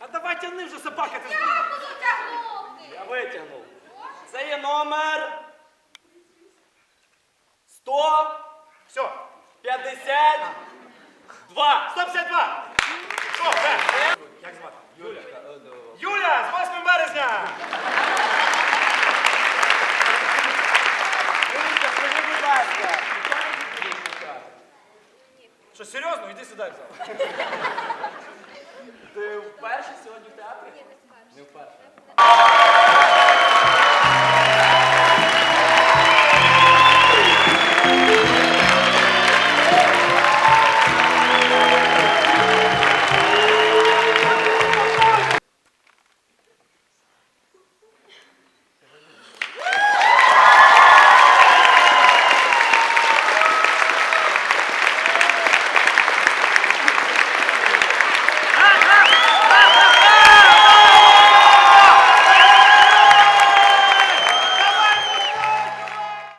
А давай тягни вже собака, ти. Я буду тягнути. Я витягнув. Це є номер 100 Все. 52. 152. О, все. Як звати? Юля. Юля, з 8 березня. Юлічка, скажи, будь ласка. Що, серйозно? Іди сюди в зал.